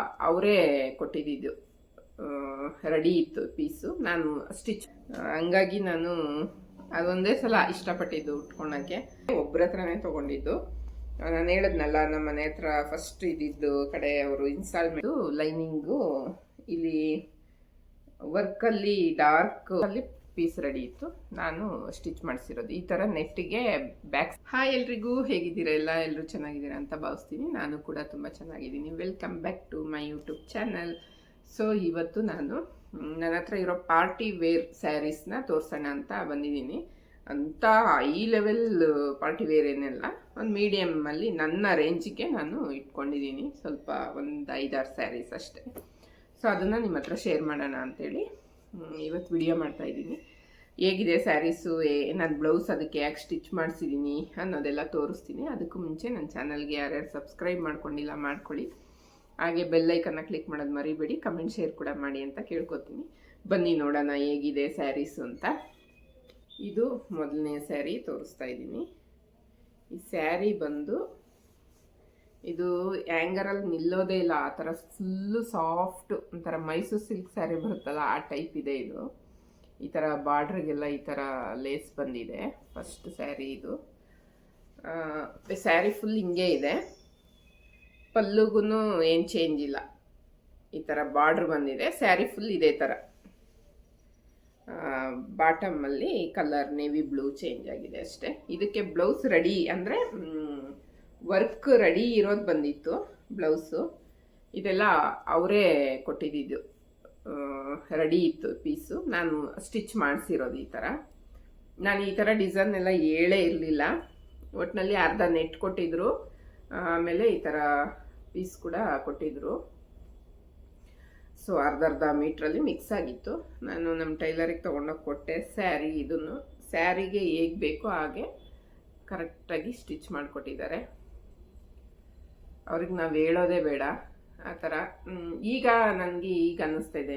ಅವರೇ ಕೊಟ್ಟಿದ್ದು. ರೆಡಿ ಇತ್ತು ಪೀಸು. ನಾನು ಸ್ಟಿಚ್ ಹಂಗಾಗಿ ನಾನು ಅದೊಂದೇ ಸಲ ಇಷ್ಟಪಟ್ಟಿದ್ದು ಉಟ್ಕೊಳಕ್ಕೆ. ಒಬ್ಬರ ಹತ್ರನೇ ತೊಗೊಂಡಿದ್ದು. ನಾನು ಹೇಳಿದ್ನಲ್ಲ, ನಮ್ಮ ಮನೆ ಹತ್ರ ಫಸ್ಟ್ ಇದ್ದಿದ್ದು ಕಡೆ ಅವರು ಇನ್ಸ್ಟಾಲ್ಮೆಂಟು ಲೈನಿಂಗು ಇಲ್ಲಿ ವರ್ಕಲ್ಲಿ ಡಾರ್ಕ್ ಅಲ್ಲಿ ಪೀಸ್ ರೆಡಿ ಇತ್ತು. ನಾನು ಸ್ಟಿಚ್ ಮಾಡಿಸಿರೋದು. ಈ ಥರ ನೆಟ್ಟಿಗೆ ಬ್ಯಾಕ್ ಹಾಯ್ ಎಲ್ರಿಗೂ, ಹೇಗಿದ್ದೀರಾ? ಎಲ್ಲ ಎಲ್ಲರೂ ಚೆನ್ನಾಗಿದ್ದೀರಾ ಅಂತ ಭಾವಿಸ್ತೀನಿ. ನಾನು ಕೂಡ ತುಂಬ ಚೆನ್ನಾಗಿದ್ದೀನಿ. Welcome back to my YouTube channel so ಇವತ್ತು ನಾನು ನನ್ನ ಹತ್ರ ಇರೋ ಪಾರ್ಟಿ ವೇರ್ ಸ್ಯಾರೀಸ್ನ ತೋರಿಸೋಣ ಅಂತ ಬಂದಿದ್ದೀನಿ. ಅಂತ ಹೈ ಲೆವೆಲ್ ಪಾರ್ಟಿ ವೇರ್ ಏನೆಲ್ಲ. ಒಂದು ಮೀಡಿಯಮಲ್ಲಿ ನನ್ನ ರೇಂಜಿಗೆ ನಾನು ಇಟ್ಕೊಂಡಿದ್ದೀನಿ. ಸ್ವಲ್ಪ ಒಂದು ಐದಾರು ಸ್ಯಾರೀಸ್ ಅಷ್ಟೇ. ಸೊ ಅದನ್ನು ನಿಮ್ಮ ಹತ್ರ ಶೇರ್ ಮಾಡೋಣ ಅಂತೇಳಿ. ಇವತ್ತು ವಿಡಿಯೋ ಮಾಡ್ತಾ ಇದ್ದೀನಿ. ಹೇಗಿದೆ ಸ್ಯಾರೀಸು ನಾನು ಬ್ಲೌಸ್ ಅದಕ್ಕೆ ಯಾಕೆ ಸ್ಟಿಚ್ ಮಾಡಿಸಿದ್ದೀನಿ ಅನ್ನೋದೆಲ್ಲ ತೋರಿಸ್ತೀನಿ. ಅದಕ್ಕೂ ಮುಂಚೆ ನನ್ನ ಚಾನಲ್ಗೆ ಯಾರ್ಯಾರು ಸಬ್ಸ್ಕ್ರೈಬ್ ಮಾಡ್ಕೊಂಡಿಲ್ಲ ಮಾಡ್ಕೊಳ್ಳಿ. ಹಾಗೆ ಬೆಲ್ಲೈಕನ್ನ ಕ್ಲಿಕ್ ಮಾಡೋದು ಮರಿಬೇಡಿ ಕಮೆಂಟ್ ಶೇರ್ ಕೂಡ ಮಾಡಿ ಅಂತ ಕೇಳ್ಕೊತೀನಿ. ಬನ್ನಿ ನೋಡೋಣ ಹೇಗಿದೆ ಸ್ಯಾರೀಸು ಅಂತ. ಇದು ಮೊದಲನೇ ಸ್ಯಾರಿ ತೋರಿಸ್ತಾ ಇದ್ದೀನಿ. ಈ ಸ್ಯಾರಿ ಬಂದು ಇದು ಆ್ಯಂಗರಲ್ಲಿ ನಿಲ್ಲೋದೇ ಇಲ್ಲ. ಆ ಥರ ಫುಲ್ಲು ಸಾಫ್ಟ್ ಒಂಥರ ಮೈಸೂರು ಸಿಲ್ಕ್ ಸ್ಯಾರಿ ಬರುತ್ತಲ್ಲ, ಆ ಟೈಪ್ ಇದೆ ಇದು. ಈ ಥರ ಬಾರ್ಡ್ರಿಗೆಲ್ಲ ಈ ಥರ ಲೇಸ್ ಬಂದಿದೆ ಫಸ್ಟ್ ಸ್ಯಾರಿ ಇದು. ಸ್ಯಾರಿ ಫುಲ್ ಹಿಂಗೆ ಇದೆ. ಪಲ್ಲುಗೂ ಏನು ಚೇಂಜ್ ಇಲ್ಲ. ಈ ಥರ ಬಾರ್ಡ್ರ್ ಬಂದಿದೆ ಸ್ಯಾರಿ ಫುಲ್ ಇದೇ ಥರ. ಬಾಟಮಲ್ಲಿ ಕಲರ್ ನೇವಿ ಬ್ಲೂ ಚೇಂಜ್ ಆಗಿದೆ ಅಷ್ಟೇ. ಇದಕ್ಕೆ ಬ್ಲೌಸ್ ರೆಡಿ ಅಂದರೆ ವರ್ಕ್ ರೆಡಿ ಇರೋದು ಬಂದಿತ್ತು ಬ್ಲೌಸು ಇದೆಲ್ಲ ಅವರೇ ಕೊಟ್ಟಿದ್ದು ರೆಡಿ ಇತ್ತು ಪೀಸು ನಾನು ಸ್ಟಿಚ್ ಮಾಡಿಸಿರೋದು ಈ ಥರ ನಾನು ಈ ಥರ ಡಿಸೈನ್ ಎಲ್ಲ ಹೇಳೇ ಇರಲಿಲ್ಲ. ಒಟ್ಟಿನಲ್ಲಿ ಅರ್ಧ ನೆಟ್ ಕೊಟ್ಟಿದ್ರು. ಆಮೇಲೆ ಈ ಥರ ಪೀಸ್ ಕೂಡ ಕೊಟ್ಟಿದ್ರು. ಸೊ ಅರ್ಧ ಅರ್ಧ ಮೀಟ್ರಲ್ಲಿ ಮಿಕ್ಸ್ ಆಗಿತ್ತು. ನಾನು ನಮ್ಮ ಟೈಲರಿಗೆ ತೊಗೊಂಡೋಗಿ ಕೊಟ್ಟೆ ಸ್ಯಾರಿ ಇದನ್ನು. ಸ್ಯಾರಿಗೆ ಹೇಗೆ ಬೇಕೋ ಹಾಗೆ ಕರೆಕ್ಟಾಗಿ ಸ್ಟಿಚ್ ಮಾಡಿಕೊಟ್ಟಿದ್ದಾರೆ. ಅವ್ರಿಗೆ ನಾವು ಹೇಳೋದೇ ಬೇಡ. ಆ ಥರ ಈಗ ನನಗೆ ಈಗ ಅನ್ನಿಸ್ತಾ ಇದೆ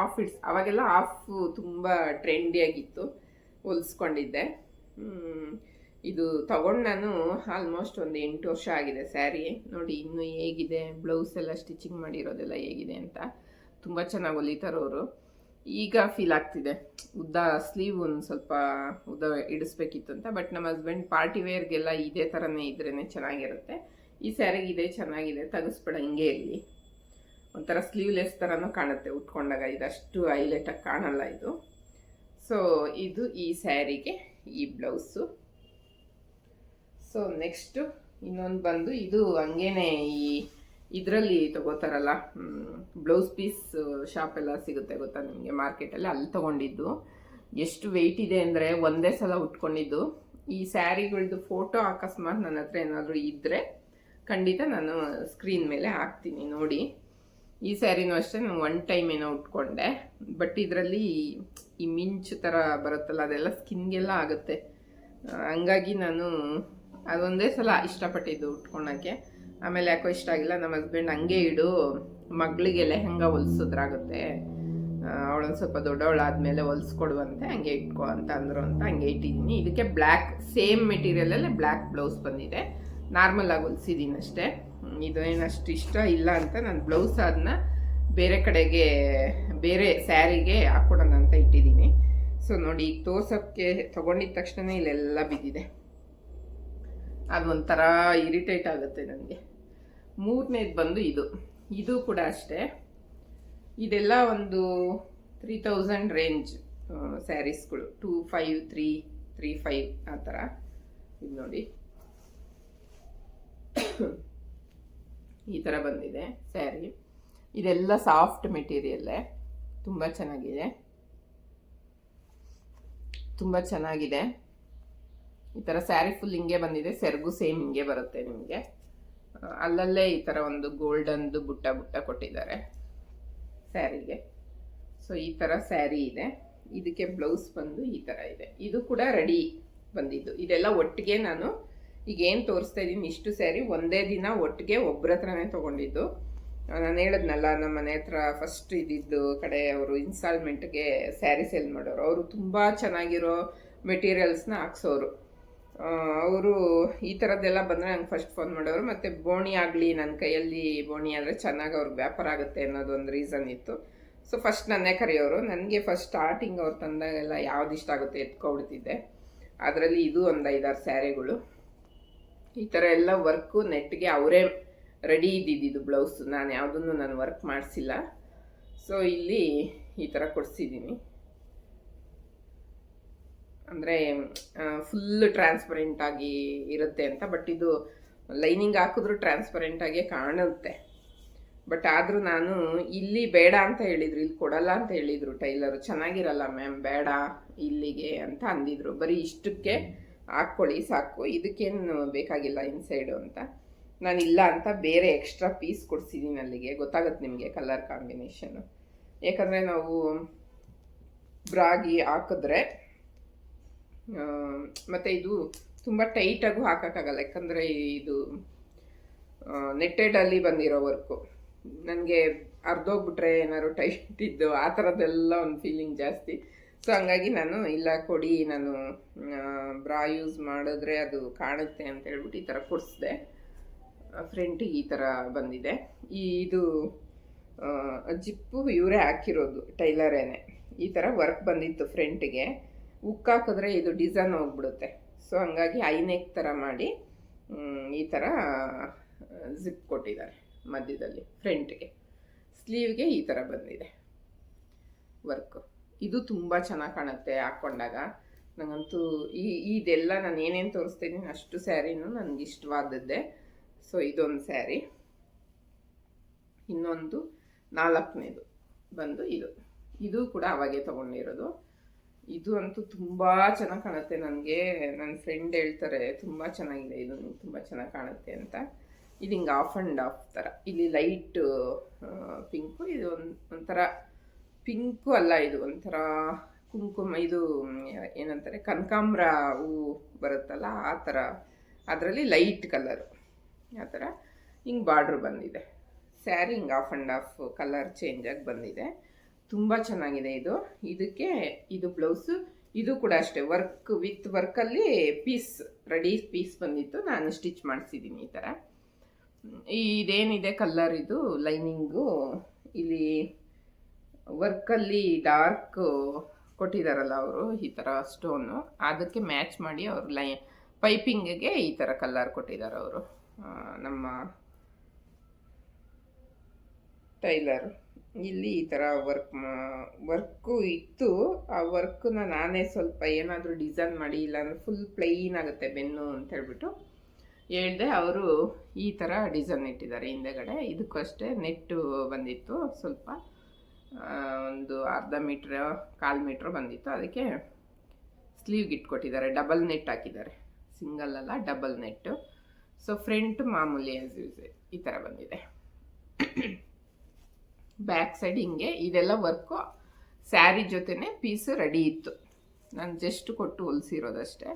ಆಫ್ ಇಟ್ಸ್ ಅವಾಗೆಲ್ಲ ಆಫ್ ತುಂಬ ಟ್ರೆಂಡಿಯಾಗಿತ್ತು ಹೊಲಿಸ್ಕೊಂಡಿದ್ದೆ. ಇದು ತಗೊಂಡು ನಾನು ಆಲ್ಮೋಸ್ಟ್ ಒಂದು ಎಂಟು ವರ್ಷ ಆಗಿದೆ ಸ್ಯಾರಿ ನೋಡಿ, ಇನ್ನೂ ಹೇಗಿದೆ ಬ್ಲೌಸ್ ಎಲ್ಲ ಸ್ಟಿಚಿಂಗ್ ಮಾಡಿರೋದೆಲ್ಲ ಹೇಗಿದೆ ಅಂತ. ತುಂಬ ಚೆನ್ನಾಗಿ ಹೊಲಿತಾರೋರು ಈಗ ಫೀಲ್ ಆಗ್ತಿದೆ. ಉದ್ದ ಸ್ಲೀವ್ ಒಂದು ಸ್ವಲ್ಪ ಉದ್ದ ಇಡಿಸ್ಬೇಕಿತ್ತು ಅಂತ ಬಟ್ ನಮ್ಮ ಹಸ್ಬೆಂಡ್ ಪಾರ್ಟಿ ವೇರ್ಗೆಲ್ಲ ಇದೇ ಥರನೇ ಇದ್ರೇ ಚೆನ್ನಾಗಿರುತ್ತೆ. ಈ ಸ್ಯಾರಿಗೆ ಇದೆ, ಚೆನ್ನಾಗಿದೆ, ತೆಗಿಸ್ಬೇಡ, ಹಿಂಗೆ ಇರಲಿ. ಒಂಥರ ಸ್ಲೀವ್ಲೆಸ್ ಥರನೂ ಕಾಣುತ್ತೆ, ಉಟ್ಕೊಂಡಾಗ. ಇದಷ್ಟು ಹೈಲೈಟಾಗಿ ಕಾಣಲ್ಲ ಇದು. ಸೊ ಇದು ಈ ಸ್ಯಾರಿಗೆ ಈ ಬ್ಲೌಸು ಸೊ ನೆಕ್ಸ್ಟು ಇನ್ನೊಂದು ಬಂದು, ಇದು ಹಂಗೇನೆ ಈ ಇದರಲ್ಲಿ ತಗೋತಾರಲ್ಲ ಬ್ಲೌಸ್ ಪೀಸ್ ಶಾಪ್ ಎಲ್ಲ ಸಿಗುತ್ತೆ ಗೊತ್ತಾ ನಿಮಗೆ? ಮಾರ್ಕೆಟಲ್ಲಿ ಅಲ್ಲಿ ತೊಗೊಂಡಿದ್ದು. ಎಷ್ಟು ವೆಯ್ಟ್ ಇದೆ ಅಂದರೆ ಒಂದೇ ಸಲ ಉಟ್ಕೊಂಡಿದ್ದು. ಈ ಸ್ಯಾರಿಗಳದ್ದು ಫೋಟೋ ಅಕಸ್ಮಾತ್ ನನ್ನ ಹತ್ರ ಏನಾದರೂ ಇದ್ದರೆ ಖಂಡಿತ ನಾನು ಸ್ಕ್ರೀನ್ ಮೇಲೆ ಹಾಕ್ತೀನಿ, ನೋಡಿ. ಈ ಸ್ಯಾರಿನೂ ಅಷ್ಟೇ, ನಾನು ಒನ್ ಟೈಮ್ ಏನೋ ಉಟ್ಕೊಂಡೆ. ಬಟ್ ಇದರಲ್ಲಿ ಈ ಮಿಂಚು ಥರ ಬರುತ್ತಲ್ಲ, ಅದೆಲ್ಲ ಸ್ಕಿನ್ಗೆಲ್ಲ ಆಗುತ್ತೆ. ಹಂಗಾಗಿ ನಾನು ಅದೊಂದೇ ಸಲ ಇಷ್ಟಪಟ್ಟಿದ್ದು ಉಟ್ಕೊಳಕ್ಕೆ. ಆಮೇಲೆ ಯಾಕೋ ಇಷ್ಟ ಆಗಿಲ್ಲ, ನಮ್ಮ ಹಸ್ಬೆಂಡ್ ಹಂಗೆ ಇಡು, ಮಗಳಿಗೆ ಲೆಹಂಗ ಹೊಲ್ಸಿದ್ರಾಗುತ್ತೆ. ಅವಳೊಂದು ಸ್ವಲ್ಪ ದೊಡ್ಡವಳಾದ್ಮೇಲೆ ಹೊಲ್ಸ್ಕೊಡುವಂತೆ, ಹಂಗೆ ಇಟ್ಕೊ ಅಂತ ಅಂದರು ಅಂತ ಹಂಗೆ ಇಟ್ಟಿದ್ದೀನಿ. ಇದಕ್ಕೆ ಬ್ಲ್ಯಾಕ್ ಸೇಮ್ ಮೆಟೀರಿಯಲಲ್ಲೇ ಬ್ಲ್ಯಾಕ್ ಬ್ಲೌಸ್ ಬಂದಿದೆ. ನಾರ್ಮಲ್ ಆಗಿ ಹೊಲ್ಸಿದ್ದೀನಿ ಅಷ್ಟೇ. ಇದು ಏನಷ್ಟು ಇಷ್ಟ ಇಲ್ಲ ಅಂತ ನಾನು ಬ್ಲೌಸ್ ಅದನ್ನ ಬೇರೆ ಕಡೆಗೆ, ಬೇರೆ ಸ್ಯಾರಿಗೆ ಹಾಕ್ಕೊಡೋಣ ಅಂತ ಇಟ್ಟಿದ್ದೀನಿ. ಸೊ ನೋಡಿ ಈಗ ತೋರ್ಸೋಕ್ಕೆ ತೊಗೊಂಡಿದ್ದ ತಕ್ಷಣ ಇಲ್ಲೆಲ್ಲ ಬಿದ್ದಿದೆ. ಅದು ಒಂಥರ ಇರಿಟೇಟ್ ಆಗುತ್ತೆ ನನಗೆ. ಮೂರನೇದು ಬಂದು ಇದು. ಇದು ಕೂಡ ಅಷ್ಟೇ. ಇದೆಲ್ಲ ಒಂದು three thousand range ಸ್ಯಾರೀಸ್ಗಳು two five three three five ಆ ಥರ. ಇದು ನೋಡಿ. ಈ ಥರ ಬಂದಿದೆ ಸ್ಯಾರಿ ಇದೆಲ್ಲ ಸಾಫ್ಟ್ ಮೆಟೀರಿಯಲ್ಲೇ ತುಂಬ ಚೆನ್ನಾಗಿದೆ. ತುಂಬ ಚೆನ್ನಾಗಿದೆ. ಈ ಥರ ಸ್ಯಾರಿ ಫುಲ್ ಹಿಂಗೆ ಬಂದಿದೆ, ಸೆರಗು ಸೇಮ್ ಹಿಂಗೆ ಬರುತ್ತೆ ನಿಮಗೆ. ಅಲ್ಲಲ್ಲೇ ಈ ಥರ ಒಂದು ಗೋಲ್ಡನ್ದು ಬುಟ್ಟ ಬುಟ್ಟ ಕೊಟ್ಟಿದ್ದಾರೆ ಸ್ಯಾರಿಗೆ ಸೊ ಈ ಥರ ಸ್ಯಾರಿ ಇದೆ. ಇದಕ್ಕೆ ಬ್ಲೌಸ್ ಬಂದು ಈ ಥರ ಇದೆ. ಇದು ಕೂಡ ರೆಡಿ ಬಂದಿದ್ದು. ಇದೆಲ್ಲ ಒಟ್ಟಿಗೆ ನಾನು ಈಗ ಏನು ತೋರಿಸ್ತಾ ಇದ್ದೀನಿ ಇಷ್ಟು ಸ್ಯಾರಿ ಒಂದೇ ದಿನ ಒಟ್ಟಿಗೆ ಒಬ್ಬರ ಹತ್ರನೇ ತೊಗೊಂಡಿದ್ದು ನಾನು ಹೇಳಿದ್ನಲ್ಲ ನಮ್ಮ ಮನೆ ಹತ್ರ ಫಸ್ಟ್ ಇದ್ದಿದ್ದು ಕಡೆ ಅವರು ಇನ್ಸ್ಟಾಲ್ಮೆಂಟ್ಗೆ ಸ್ಯಾರಿ ಸೇಲ್ ಮಾಡೋರು. ಅವರು ತುಂಬ ಚೆನ್ನಾಗಿರೋ ಮೆಟೀರಿಯಲ್ಸ್ನ ಹಾಕ್ಸೋರು. ಅವರು ಈ ಥರದ್ದೆಲ್ಲ ಬಂದರೆ ನಂಗೆ ಫಸ್ಟ್ ಫೋನ್ ಮಾಡೋರು. ಮತ್ತು ಬೋಣಿ ಆಗಲಿ ನನ್ನ ಕೈಯಲ್ಲಿ ಬೋಣಿ ಆದರೆ ಚೆನ್ನಾಗಿ ಅವ್ರಿಗೆ ವ್ಯಾಪಾರ ಆಗುತ್ತೆ ಅನ್ನೋದು ಒಂದು ರೀಸನ್ ಇತ್ತು. ಸೊ ಫಸ್ಟ್ ನನ್ನೇ ಕರೆಯೋರು. ನನಗೆ ಫಸ್ಟ್ ಸ್ಟಾರ್ಟಿಂಗ್ ಅವ್ರು ತಂದಾಗೆಲ್ಲ ಯಾವ್ದು ಇಷ್ಟ ಆಗುತ್ತೆ ಎತ್ಕೊಬಿಡ್ತಿದ್ದೆ. ಅದರಲ್ಲಿ ಇದು ಒಂದು ಐದಾರು ಸ್ಯಾರಿಗಳು ಈ ಥರ ಎಲ್ಲ ವರ್ಕು ನೆಟ್ಗೆ ಅವರೇ ರೆಡಿ ಇದ್ದಿದ್ದು ಬ್ಲೌಸ್ ನಾನು ಯಾವುದನ್ನು ನಾನು ವರ್ಕ್ ಮಾಡಿಸಿಲ್ಲ. ಸೊ ಇಲ್ಲಿ ಈ ಥರ ಕೊಡಿಸಿದ್ದೀನಿ. ಅಂದರೆ ಫುಲ್ ಟ್ರಾನ್ಸ್ಪರೆಂಟ್ ಆಗಿ ಇರುತ್ತೆ ಅಂತ. ಬಟ್ ಇದು ಲೈನಿಂಗ್ ಹಾಕಿದ್ರು ಟ್ರಾನ್ಸ್ಪರೆಂಟ್ ಕಾಣುತ್ತೆ. ಬಟ್ ಆದರೂ ನಾನು ಇಲ್ಲಿ ಬೇಡ ಅಂತ ಹೇಳಿದ್ರು, ಇಲ್ಲಿ ಕೊಡಲ್ಲ ಅಂತ ಹೇಳಿದರು ಟೈಲರು. ಚೆನ್ನಾಗಿರಲ್ಲ ಮ್ಯಾಮ್, ಬೇಡ ಇಲ್ಲಿಗೆ ಅಂತ ಅಂದಿದ್ರು. ಬರೀ ಇಷ್ಟಕ್ಕೆ ಹಾಕ್ಕೊಳ್ಳಿ, ಸಾಕು. ಇದಕ್ಕೇನು ಬೇಕಾಗಿಲ್ಲ ಇನ್ಸೈಡು ಅಂತ. ನಾನು ಇಲ್ಲ ಅಂತ ಬೇರೆ ಎಕ್ಸ್ಟ್ರಾ ಪೀಸ್ ಕೊಡಿಸಿದ್ದೀನಿ ಅಲ್ಲಿಗೆ. ಗೊತ್ತಾಗುತ್ತೆ ನಿಮಗೆ ಕಲರ್ ಕಾಂಬಿನೇಷನು ಯಾಕಂದರೆ ನಾವು ಬ್ರಾಗಿ ಹಾಕಿದ್ರೆ ಮತ್ತೆ ಇದು ತುಂಬ ಟೈಟಾಗೂ ಹಾಕೋಕ್ಕಾಗಲ್ಲ. ಯಾಕಂದರೆ ಇದು ನೆಟ್ಟೆಡಲ್ಲಿ ಬಂದಿರೋ ವರ್ಕು ನನಗೆ ಅರ್ಧೋಗ್ಬಿಟ್ರೆ ಏನಾದ್ರು ಟೈಟ್ ಇದ್ದು ಆ ಥರದ್ದೆಲ್ಲ ಒಂದು ಫೀಲಿಂಗ್ ಜಾಸ್ತಿ. ಸೊ ಹಂಗಾಗಿ ನಾನು, ಇಲ್ಲ ಕೊಡಿ, ನಾನು ಬ್ರಾ ಯೂಸ್ ಮಾಡಿದ್ರೆ ಅದು ಕಾಣುತ್ತೆ ಅಂತ ಹೇಳ್ಬಿಟ್ಟು ಈ ಥರ ಕೊಡಿಸ್ದೆ. ಫ್ರೆಂಟಿಗೆ ಈ ಥರ ಬಂದಿದೆ. ಈ ಇದು ಜಿಪ್ಪು ಇವರೇ ಹಾಕಿರೋದು ಟೈಲರೇನೆ ಈ ಥರ ವರ್ಕ್ ಬಂದಿತ್ತು ಫ್ರಂಟಿಗೆ ಉಕ್ ಹಾಕಿದ್ರೆ ಇದು ಡಿಸೈನ್ ಹೋಗ್ಬಿಡುತ್ತೆ. ಸೊ ಹಂಗಾಗಿ ಐನೆಕ್ ಥರ ಮಾಡಿ ಈ ಥರ ಜಿಪ್ ಕೊಟ್ಟಿದ್ದಾರೆ ಮಧ್ಯದಲ್ಲಿ ಫ್ರಂಟ್ಗೆ ಸ್ಲೀವ್ಗೆ ಈ ಥರ ಬಂದಿದೆ ವರ್ಕು ಇದು ತುಂಬ ಚೆನ್ನಾಗಿ ಕಾಣುತ್ತೆ ಹಾಕ್ಕೊಂಡಾಗ ನನಗಂತೂ ಈ, ಇದೆಲ್ಲ ನಾನು ಏನೇನು ತೋರಿಸ್ತೀನಿ ಅಷ್ಟು ಸ್ಯಾರಿನೂ ನನಗೆ ಇಷ್ಟವಾದದ್ದೇ. ಸೊ ಇದೊಂದು ಸ್ಯಾರಿ. ಇನ್ನೊಂದು ನಾಲ್ಕನೇದು ಬಂದು ಇದು. ಇದು ಕೂಡ ಅವಾಗೆ ತೊಗೊಂಡಿರೋದು. ಇದು ಅಂತೂ ತುಂಬ ಚೆನ್ನಾಗಿ ಕಾಣುತ್ತೆ ನನಗೆ. ನನ್ನ ಫ್ರೆಂಡ್ ಹೇಳ್ತಾರೆ, ತುಂಬ ಚೆನ್ನಾಗಿದೆ ಇದು ತುಂಬ ಚೆನ್ನಾಗಿ ಕಾಣುತ್ತೆ ಅಂತ. ಇದು ಹಿಂಗೆ ಆಫ್ ಆ್ಯಂಡ್ ಆಫ್ ಥರ ಇಲ್ಲಿ ಲೈಟ್ ಪಿಂಕು, ಇದು ಒಂದು, ಒಂಥರ ಪಿಂಕು ಅಲ್ಲ ಇದು ಒಂಥರ ಕುಂಕುಮ, ಇದು ಏನಂತಾರೆ, ಕನಕಾಂಬ್ರ ಹೂವು ಬರುತ್ತಲ್ಲ, ಆ ಥರ. ಅದರಲ್ಲಿ ಲೈಟ್ ಕಲರು. ಆ ಥರ. ಹಿಂಗೆ ಬಾರ್ಡ್ರ್ ಬಂದಿದೆ. ಸ್ಯಾರಿ ಹಿಂಗೆ off and off colour change ಆಗಿ ಬಂದಿದೆ. ತುಂಬ ಚೆನ್ನಾಗಿದೆ ಇದು. ಇದಕ್ಕೆ ಇದು ಬ್ಲೌಸು, ಇದು ಕೂಡ ಅಷ್ಟೇ. ವರ್ಕ್, ವಿತ್ ವರ್ಕಲ್ಲಿ ಪೀಸ್, ರೆಡಿ ಪೀಸ್ ಬಂದಿತ್ತು. ನಾನು ಸ್ಟಿಚ್ ಮಾಡಿಸಿದ್ದೀನಿ ಈ ಥರ. ಇದೇನಿದೆ ಕಲ್ಲರ್ ಇದು? ಲೈನಿಂಗು. ಇಲ್ಲಿ ವರ್ಕಲ್ಲಿ ಡಾರ್ಕ್ ಕೊಟ್ಟಿದ್ದಾರಲ್ಲ ಅವರು, ಈ ಥರ ಸ್ಟೋನು ಅದಕ್ಕೆ ಮ್ಯಾಚ್ ಮಾಡಿ ಅವರು ಲೈ, ಪೈಪಿಂಗಿಗೆ ಈ ಥರ ಕಲ್ಲರ್ ಕೊಟ್ಟಿದ್ದಾರೆ ಅವರು. ನಮ್ಮ ಟೈಲರ್. ಇಲ್ಲಿ ಈ ಥರ ವರ್ಕ್ ವರ್ಕು ಇತ್ತು. ಆ ವರ್ಕನ್ನ ನಾನೇ ಸ್ವಲ್ಪ ಏನಾದರೂ ಡಿಸೈನ್ ಮಾಡಿ, ಇಲ್ಲಾಂದ್ರೆ ಫುಲ್ ಪ್ಲೈನ್ ಆಗುತ್ತೆ ಬೆನ್ನು ಅಂತ ಹೇಳ್ಬಿಟ್ಟು ಹೇಳ್ದೆ ಅವರು ಈ ಥರ ಡಿಸೈನ್ ಇಟ್ಟಿದ್ದಾರೆ ಹಿಂದೆಗಡೆ. ಇದಕ್ಕೂ ಅಷ್ಟೇ ನೆಟ್ಟು ಬಂದಿತ್ತು ಸ್ವಲ್ಪ. ಒಂದು ಅರ್ಧ ಮೀಟ್ರ್, ಕಾಲು ಮೀಟ್ರ್ ಬಂದಿತ್ತು. ಅದಕ್ಕೆ ಸ್ಲೀವ್ಗೆ ಇಟ್ಕೊಟ್ಟಿದ್ದಾರೆ. ಡಬಲ್ ನೆಟ್ ಹಾಕಿದ್ದಾರೆ. ಸಿಂಗಲ್ ಅಲ್ಲ ಡಬಲ್ ನೆಟ್ಟು ಸೊ ಫ್ರಂಟ್ ಮಾಮೂಲಿ ಆಸ್ ಯೂಸ್ ಈ ಥರ ಬಂದಿದೆ. ಬ್ಯಾಕ್ ಸೈಡ್ ಹಿಂಗೆ, ಇದೆಲ್ಲ ವರ್ಕು ಸ್ಯಾರಿ ಜೊತೆನೆ ಪೀಸು ರೆಡಿ ಇತ್ತು. ನಾನು ಜಸ್ಟ್ ಕೊಟ್ಟು ಹೊಲಿಸಿರೋದಷ್ಟೇ.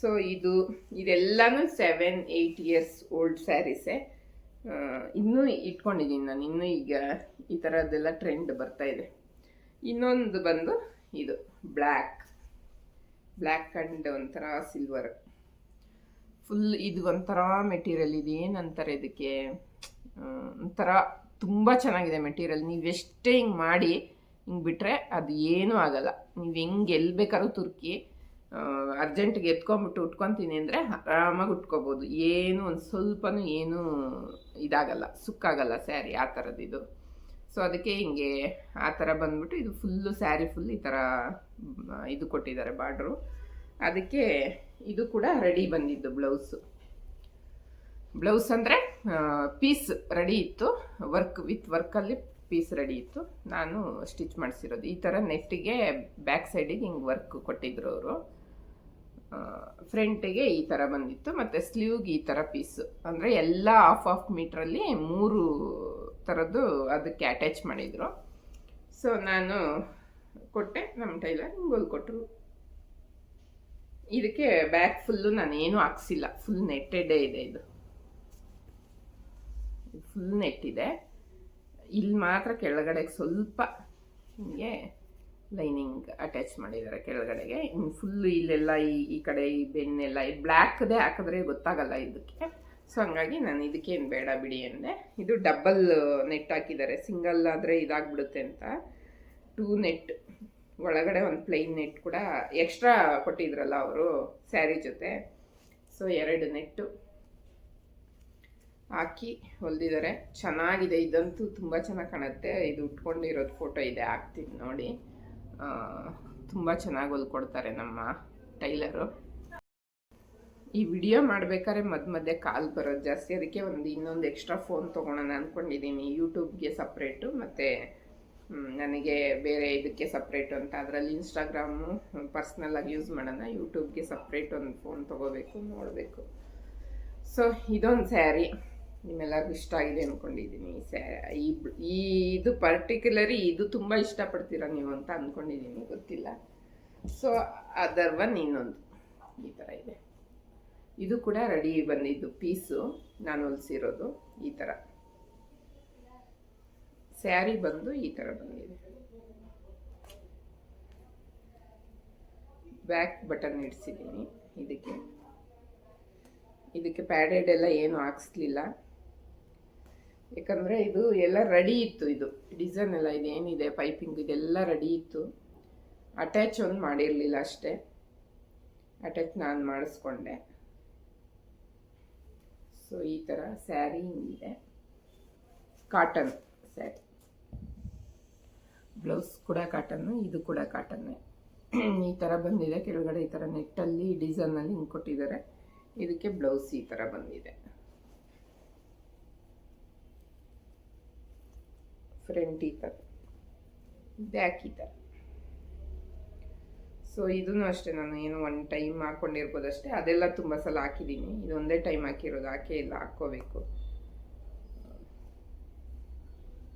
ಸೊ ಇದು, ಇದೆಲ್ಲನೂ ಸೆವೆನ್ ಏಯ್ಟ್ ಇಯರ್ಸ್ ಓಲ್ಡ್ ಸ್ಯಾರೀಸೇ ಇನ್ನೂ ಇಟ್ಕೊಂಡಿದ್ದೀನಿ ನಾನು. ಇನ್ನೂ ಈಗ ಈ ಥರದ್ದೆಲ್ಲ ಟ್ರೆಂಡ್ ಬರ್ತಾ ಇದೆ. ಇನ್ನೊಂದು ಬಂದು ಇದು ಬ್ಲ್ಯಾಕ್ ಬ್ಲ್ಯಾಕ್ ಆ್ಯಂಡ್ ಒಂಥರ ಸಿಲ್ವರ್ ಫುಲ್ ಇದು ಒಂಥರ ಮೆಟೀರಿಯಲ್ ಇದು. ಏನಂತಾರೆ ಇದಕ್ಕೆ? ಒಂಥರ ತುಂಬ ಚೆನ್ನಾಗಿದೆ ಮೆಟೀರಿಯಲ್ ನೀವು ಎಷ್ಟೇ ಹಿಂಗೆ ಮಾಡಿ ಹಿಂಗೆ ಬಿಟ್ಟರೆ ಅದು ಏನೂ ಆಗಲ್ಲ. ನೀವು ಹೆಂಗೆ ಎಲ್ಲಿ ಬೇಕಾದ್ರೂ ತುರ್ಕಿ ಅರ್ಜೆಂಟಿಗೆ ಎತ್ಕೊಂಬಿಟ್ಟು ಉಟ್ಕೊತೀನಿ ಅಂದರೆ ಆರಾಮಾಗಿ ಉಟ್ಕೋಬೋದು. ಏನು ಒಂದು ಸ್ವಲ್ಪನೂ ಏನೂ ಇದಾಗಲ್ಲ, ಸುಕ್ಕಾಗಲ್ಲ ಸ್ಯಾರಿ, ಆ ಥರದ್ದು ಸೊ ಅದಕ್ಕೆ ಹಿಂಗೆ ಆ ಥರ ಬಂದ್ಬಿಟ್ಟು ಇದು ಫುಲ್ಲು ಸ್ಯಾರಿ ಫುಲ್ ಈ ಥರ ಇದು ಕೊಟ್ಟಿದ್ದಾರೆ ಬಾರ್ಡ್ರು. ಅದಕ್ಕೆ ಇದು ಕೂಡ ರೆಡಿ ಬಂದಿದ್ದು ಬ್ಲೌಸು ಬ್ಲೌಸ್ ಅಂದರೆ ಪೀಸ್ ರೆಡಿ ಇತ್ತು. ವರ್ಕ್ ವಿತ್ ವರ್ಕಲ್ಲಿ ಪೀಸ್ ರೆಡಿ ಇತ್ತು. ನಾನು ಸ್ಟಿಚ್ ಮಾಡಿಸಿರೋದು. ಈ ಥರ ನೆಟ್ಟಿಗೆ ಬ್ಯಾಕ್ ಸೈಡಿಗೆ ಹಿಂಗೆ ವರ್ಕ್ ಕೊಟ್ಟಿದ್ರು ಅವರು. ಫ್ರಂಟಿಗೆ ಈ ಥರ ಬಂದಿತ್ತು, ಮತ್ತು ಸ್ಲೀವ್ಗೆ ಈ ಥರ ಪೀಸು ಅಂದರೆ ಎಲ್ಲ ಹಾಫ್ ಆಫ್ ಮೀಟ್ರಲ್ಲಿ ಮೂರು ಥರದ್ದು ಅದಕ್ಕೆ ಅಟ್ಯಾಚ್ ಮಾಡಿದರು. ಸೊ ನಾನು ಕೊಟ್ಟೆ ನಮ್ಮ ಟೈಲರ್ ಹಿಂಗೆ ಹೊಲ್ಕೊಟ್ರು ಇದಕ್ಕೆ ಬ್ಯಾಕ್ ಫುಲ್ಲು ನಾನೇನು ಹಾಕ್ಸಿಲ್ಲ. ಫುಲ್ ನೆಟ್ಟೆಡೇ ಇದೆ ಇದು. ಫುಲ್ ನೆಟ್ಟಿದೆ ಇಲ್ಲಿ ಮಾತ್ರ ಕೆಳಗಡೆ ಸ್ವಲ್ಪ ಹಿಂಗೆ ಲೈನಿಂಗ್ ಅಟ್ಯಾಚ್ ಮಾಡಿದ್ದಾರೆ ಕೆಳಗಡೆಗೆ. ಇನ್ನು ಫುಲ್ಲು ಇಲ್ಲೆಲ್ಲ ಈ ಈ ಕಡೆ ಈ ಬೆನ್ನೆಲ್ಲ, ಈ ಬ್ಲ್ಯಾಕ್ದೇ ಹಾಕಿದ್ರೆ ಗೊತ್ತಾಗಲ್ಲ ಇದಕ್ಕೆ. ಸೊ ಹಂಗಾಗಿ ನಾನು ಇದಕ್ಕೇನು ಬೇಡ ಬಿಡಿ ಅಂದೆ. ಇದು ಡಬಲ್ ನೆಟ್ ಹಾಕಿದ್ದಾರೆ. ಸಿಂಗಲ್ ಆದರೆ ಇದಾಗ್ಬಿಡುತ್ತೆ ಅಂತ. ಟೂ ನೆಟ್ ಒಳಗಡೆ ಒಂದು ಪ್ಲೈನ್ ನೆಟ್ ಕೂಡ ಎಕ್ಸ್ಟ್ರಾ ಕೊಟ್ಟಿದ್ರಲ್ಲ ಅವರು ಸ್ಯಾರಿ ಜೊತೆ. ಸೊ ಎರಡು ನೆಟ್ಟು ಹಾಕಿ ಹೊಲ್ದಿದ್ದಾರೆ. ಚೆನ್ನಾಗಿದೆ. ಇದಂತೂ ತುಂಬ ಚೆನ್ನಾಗಿ ಕಾಣುತ್ತೆ. ಇದು ಉಟ್ಕೊಂಡಿರೋದು ಫೋಟೋ ಇದೆ. ಹಾಕ್ತೀನಿ ನೋಡಿ. ತುಂಬ ಚೆನ್ನಾಗಿ ಹೊಲ್ಕೊಡ್ತಾರೆ ನಮ್ಮ ಟೈಲರು. ಈ ವಿಡಿಯೋ ಮಾಡ್ಬೇಕಾದ್ರೆ ಮಧ್ಯ ಮಧ್ಯೆ ಕಾಲ್ ಬರೋದು ಜಾಸ್ತಿ. ಅದಕ್ಕೆ ಒಂದು ಇನ್ನೊಂದು ಎಕ್ಸ್ಟ್ರಾ ಫೋನ್ ತೊಗೊಳೋಣ ಅಂದ್ಕೊಂಡಿದ್ದೀನಿ ಯೂಟ್ಯೂಬ್ಗೆ ಸಪ್ರೇಟು ಮತ್ತು ನನಗೆ ಬೇರೆ ಇದಕ್ಕೆ ಸಪ್ರೇಟು ಅಂತ. ಅದರಲ್ಲಿ ಇನ್ಸ್ಟಾಗ್ರಾಮು ಪರ್ಸ್ನಲ್ಲಾಗಿ ಯೂಸ್ ಮಾಡೋಣ. ಯೂಟ್ಯೂಬ್ಗೆ ಸಪ್ರೇಟ್ ಒಂದು ಫೋನ್ ತೊಗೋಬೇಕು, ನೋಡಬೇಕು. ಸೊ, ಇದೊಂದು ಸ್ಯಾರಿ. ನಿಮ್ಮೆಲ್ಲರಿಗೂ ಇಷ್ಟ ಆಗಿದೆ ಅಂದ್ಕೊಂಡಿದ್ದೀನಿ ಈ ಇದು ಪರ್ಟಿಕ್ಯುಲರಿ ಇದು ತುಂಬ ಇಷ್ಟಪಡ್ತೀರ ನೀವು ಅಂತ ಅಂದ್ಕೊಂಡಿದ್ದೀನಿ ಗೊತ್ತಿಲ್ಲ. ಸೊ ಅದರ್ ಒನ್ ಇನ್ನೊಂದು ಈ ಥರ ಇದೆ. ಇದು ಕೂಡ ರೆಡಿ ಬಂದಿದ್ದು ಪೀಸು ನಾನು ಹೊಲಿಸಿರೋದು ಈ ಥರ ಸ್ಯಾರಿ ಬಂದು ಈ ಥರ ಬಂದಿದೆ. ಬ್ಯಾಕ್ ಬಟನ್ ಇಡ್ಸಿದ್ದೀನಿ ಇದಕ್ಕೆ. ಇದಕ್ಕೆ ಪ್ಯಾಡೆಡ್ ಎಲ್ಲ ಏನು ಹಾಕ್ಸ್ಲಿಲ್ಲ. ಯಾಕಂದರೆ ಇದು ಎಲ್ಲ ರೆಡಿ ಇತ್ತು ಇದು. ಡಿಸೈನ್ ಎಲ್ಲ ಇದೇನಿದೆ ಪೈಪಿಂಗ್ ಇದೆಲ್ಲ ರೆಡಿ ಇತ್ತು. ಅಟ್ಯಾಚ್ ಒಂದು ಮಾಡಿರಲಿಲ್ಲ ಅಷ್ಟೇ. ಅಟ್ಯಾಚ್ ನಾನು ಮಾಡಿಸ್ಕೊಂಡೆ. ಸೊ ಈ ಥರ ಸ್ಯಾರಿ ಹಿಂಗಿದೆ ಕಾಟನ್ ಸ್ಯಾರಿ ಬ್ಲೌಸ್ ಕೂಡ ಕಾಟನ್ನು ಇದು ಕೂಡ ಕಾಟನ್ನೇ ಈ ಥರ ಬಂದಿದೆ. ಕೆಳಗಡೆ ಈ ಥರ ನೆಟ್ಟಲ್ಲಿ ಡಿಸೈನಲ್ಲಿ ಹಿಂಗೆ ಕೊಟ್ಟಿದ್ದಾರೆ. ಇದಕ್ಕೆ ಬ್ಲೌಸ್ ಈ ಥರ ಬಂದಿದೆ. ಫ್ರಂಟ್ ಈ ಥರ ಬ್ಯಾಕ್ ಈ ಥರ ಸೊ ಇದೂ ಅಷ್ಟೇ ನಾನು ಏನು ಒನ್ ಟೈಮ್ ಹಾಕ್ಕೊಂಡಿರ್ಬೋದು ಅಷ್ಟೇ. ಅದೆಲ್ಲ ತುಂಬ ಸಲ ಹಾಕಿದ್ದೀನಿ. ಇದೊಂದೇ ಟೈಮ್ ಹಾಕಿರೋದು. ಹಾಕೇ ಇಲ್ಲ. ಹಾಕ್ಕೋಬೇಕು.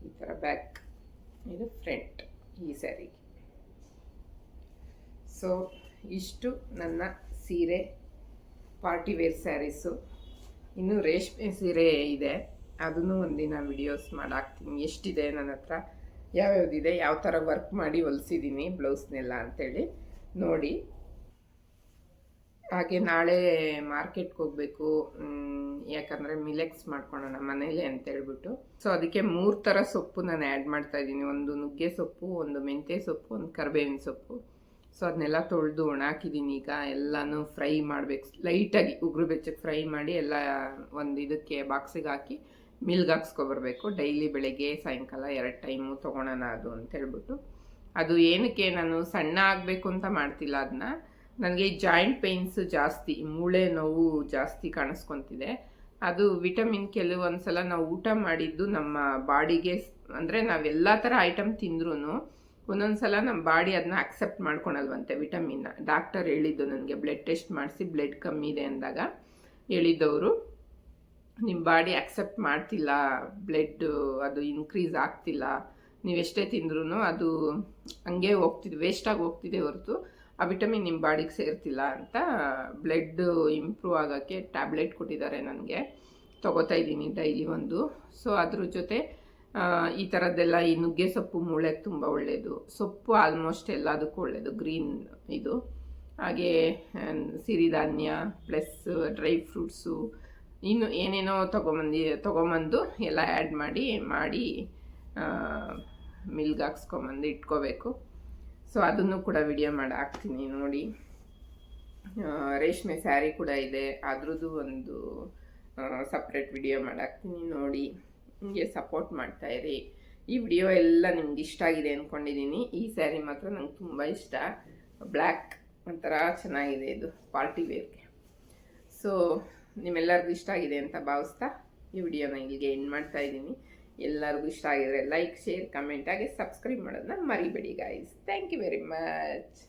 ಈ ಥರ ಬ್ಯಾಕ್ ಇದು ಫ್ರಂಟ್ ಈ ಸ್ಯಾರಿಗೆ ಸೊ ಇಷ್ಟು ನನ್ನ ಸೀರೆ ಪಾರ್ಟಿ ವೇರ್ ಸ್ಯಾರೀಸು ಇನ್ನು ರೇಷ್ಮೆ ಸೀರೆ ಇದೆ. ಅದನ್ನು ಒಂದಿನ ವಿಡಿಯೋಸ್ ಮಾಡಾಕ್ತೀನಿ. ಎಷ್ಟಿದೆ ನನ್ನ ಹತ್ರ? ಯಾವ್ಯಾವ್ದಿದೆ? ಯಾವ ಥರ ವರ್ಕ್ ಮಾಡಿ ಹೊಲಿಸಿದ್ದೀನಿ ಬ್ಲೌಸ್ನೆಲ್ಲ ಅಂಥೇಳಿ ನೋಡಿ. ಹಾಗೆ ನಾಳೆ ಮಾರ್ಕೆಟ್ಗೆ ಹೋಗಬೇಕು. ಯಾಕಂದರೆ ಮಿಲೆಕ್ಸ್ ಮಾಡ್ಕೊಳ್ಳೋಣ ಮನೇಲಿ ಅಂತೇಳ್ಬಿಟ್ಟು. ಸೊ ಅದಕ್ಕೆ ಮೂರು ಥರ ಸೊಪ್ಪು ನಾನು ಆ್ಯಡ್ ಮಾಡ್ತಾ ಇದ್ದೀನಿ. ಒಂದು ನುಗ್ಗೆ ಸೊಪ್ಪು, ಒಂದು ಮೆಂತ್ಯ ಸೊಪ್ಪು, ಒಂದು ಕರ್ಬೇವಿನ ಸೊಪ್ಪು. ಸೊ ಅದನ್ನೆಲ್ಲ ತೊಳೆದು ಒಣಾಕಿದ್ದೀನಿ ಈಗ. ಎಲ್ಲನೂ ಫ್ರೈ ಮಾಡಬೇಕು. ಲೈಟಾಗಿ ಉಗುರು ಬೆಚ್ಚಗೆ ಫ್ರೈ ಮಾಡಿ ಎಲ್ಲ ಒಂದು ಇದಕ್ಕೆ ಬಾಕ್ಸಿಗೆ ಹಾಕಿ ಮಿಲ್ಗೆ ಹಾಕ್ಸ್ಕೊಬರ್ಬೇಕು ಡೈಲಿ ಬೆಳಗ್ಗೆ, ಸಾಯಂಕಾಲ ಎರಡು ಟೈಮು ತೊಗೊಳೋಣ ಅದು ಅಂತ ಹೇಳ್ಬಿಟ್ಟು. ಅದು ಏನಕ್ಕೆ ನಾನು ಸಣ್ಣ ಆಗಬೇಕು ಅಂತ ಮಾಡ್ತಿಲ್ಲ ಅದನ್ನ ನನಗೆ ಜಾಯಿಂಟ್ ಪೇಯ್ನ್ಸು ಜಾಸ್ತಿ, ಮೂಳೆ ನೋವು ಜಾಸ್ತಿ ಕಾಣಿಸ್ಕೊತಿದೆ. ಅದು ವಿಟಮಿನ್ ಕೆಲವೊಂದು ಸಲ ನಾವು ಊಟ ಮಾಡಿದ್ದು ನಮ್ಮ ಬಾಡಿಗೆ ಅಂದರೆ ನಾವೆಲ್ಲ ಥರ ಐಟಮ್ ತಿಂದ್ರೂ ಒಂದೊಂದು ಸಲ ನಮ್ಮ ಬಾಡಿ ಅದನ್ನ ಅಕ್ಸೆಪ್ಟ್ ಮಾಡ್ಕೊಳಲ್ವಂತೆ ವಿಟಮಿನ್ನ. ಡಾಕ್ಟರ್ ಹೇಳಿದ್ದು ನನಗೆ ಬ್ಲಡ್ ಟೆಸ್ಟ್ ಮಾಡಿಸಿ, ಬ್ಲಡ್ ಕಮ್ಮಿ ಇದೆ ಅಂದಾಗ ಹೇಳಿದ್ದವರು. ನಿಮ್ಮ ಬಾಡಿ ಅಕ್ಸೆಪ್ಟ್ ಮಾಡ್ತಿಲ್ಲ ಬ್ಲಡ್ ಅದು ಇನ್ಕ್ರೀಸ್ ಆಗ್ತಿಲ್ಲ ನೀವೆಷ್ಟೇ ತಿಂದ್ರೂ ಅದು ಹಂಗೆ ಹೋಗ್ತಿದೆ ವೇಸ್ಟಾಗಿ ಹೋಗ್ತಿದೆ ಹೊರತು, ಆ ವಿಟಮಿನ್ ನಿಮ್ಮ ಬಾಡಿಗೆ ಸೇರ್ತಿಲ್ಲ ಅಂತ ಬ್ಲಡ್ ಇಂಪ್ರೂವ್ ಆಗೋಕ್ಕೆ ಟ್ಯಾಬ್ಲೆಟ್ ಕೊಟ್ಟಿದ್ದಾರೆ ನನಗೆ. ತೊಗೋತಾ ಇದ್ದೀನಿ ಡೈಲಿ ಒಂದು. ಸೊ ಅದ್ರ ಜೊತೆ ಈ ಥರದ್ದೆಲ್ಲ ಈ ನುಗ್ಗೆ ಸೊಪ್ಪು ಮೂಳೆಗೆ ತುಂಬ ಒಳ್ಳೆಯದು ಸೊಪ್ಪು ಆಲ್ಮೋಸ್ಟ್ ಎಲ್ಲದಕ್ಕೂ ಒಳ್ಳೆಯದು ಗ್ರೀನ್ ಇದು. ಹಾಗೆ ಸಿರಿಧಾನ್ಯ ಪ್ಲಸ್ ಡ್ರೈ ಫ್ರೂಟ್ಸು ಇನ್ನು ಏನೇನೋ ತೊಗೊಂಬಂದು ತೊಗೊಂಬಂದು ಎಲ್ಲ ಆ್ಯಡ್ ಮಾಡಿ ಮಾಡಿ ಮಿಲ್ಗೆ ಹಾಕ್ಸ್ಕೊಂಬಂದು ಇಟ್ಕೋಬೇಕು. ಸೊ ಅದನ್ನು ಕೂಡ ವಿಡಿಯೋ ಮಾಡಿ ಹಾಕ್ತೀನಿ ನೋಡಿ. ರೇಷ್ಮೆ ಸ್ಯಾರಿ ಕೂಡ ಇದೆ. ಅದ್ರದ್ದು ಒಂದು ಸಪ್ರೇಟ್ ವಿಡಿಯೋ ಮಾಡಾಕ್ತೀನಿ ನೋಡಿ. ನಿಮಗೆ ಸಪೋರ್ಟ್ ಮಾಡ್ತಾ ಇರಿ. ಈ ವಿಡಿಯೋ ಎಲ್ಲ ನಿಮ್ಗೆ ಇಷ್ಟ ಆಗಿದೆ ಅಂದ್ಕೊಂಡಿದ್ದೀನಿ ಈ ಸ್ಯಾರಿ ಮಾತ್ರ ನಂಗೆ ತುಂಬ ಇಷ್ಟ. ಬ್ಲ್ಯಾಕ್ ಒಂಥರ ಚೆನ್ನಾಗಿದೆ ಇದು ಪಾರ್ಟಿ ವೇರ್ಗೆ ಸೊ ನಿಮ್ಮೆಲ್ಲರಿಗೂ ಇಷ್ಟ ಆಗಿದೆ ಅಂತ ಭಾವಿಸ್ತಾ ಈ ವಿಡಿಯೋನ ಇಲ್ಲಿಗೆ ಎಂಡ್ ಮಾಡ್ತಾ ಇದ್ದೀನಿ. ಎಲ್ಲರಿಗೂ ಇಷ್ಟ ಆಗಿದ್ರೆ ಲೈಕ್ ಶೇರ್ ಕಮೆಂಟ್ ಹಾಗೆ ಸಬ್ಸ್ಕ್ರೈಬ್ ಮಾಡೋದನ್ನ ಮರಿಬೇಡಿ guys thank you very much